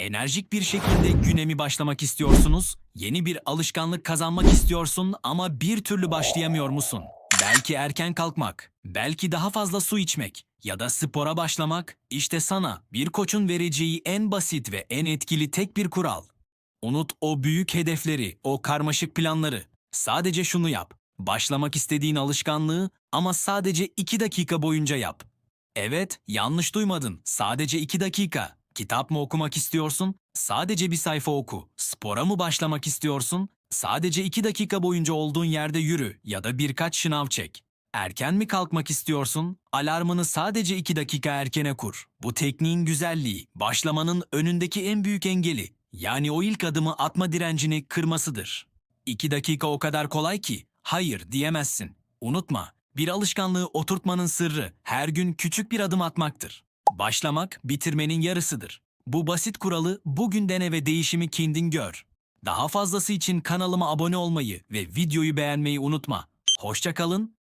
Enerjik bir şekilde günemi başlamak istiyorsunuz, yeni bir alışkanlık kazanmak istiyorsun ama bir türlü başlayamıyor musun? Belki erken kalkmak, belki daha fazla su içmek ya da spora başlamak, işte sana bir koçun vereceği en basit ve en etkili tek bir kural. Unut o büyük hedefleri, o karmaşık planları. Sadece şunu yap. Başlamak istediğin alışkanlığı ama sadece 2 dakika boyunca yap. Evet, yanlış duymadın. Sadece 2 dakika. Kitap mı okumak istiyorsun? Sadece bir sayfa oku. Spora mı başlamak istiyorsun? Sadece 2 dakika boyunca olduğun yerde yürü ya da birkaç şınav çek. Erken mi kalkmak istiyorsun? Alarmını sadece 2 dakika erkene kur. Bu tekniğin güzelliği, başlamanın önündeki en büyük engeli. Yani o ilk adımı atma direncini kırmasıdır. 2 dakika o kadar kolay ki hayır diyemezsin. Unutma, bir alışkanlığı oturtmanın sırrı her gün küçük bir adım atmaktır. Başlamak bitirmenin yarısıdır. Bu basit kuralı bugün dene ve değişimi kendin gör. Daha fazlası için kanalıma abone olmayı ve videoyu beğenmeyi unutma. Hoşça kalın,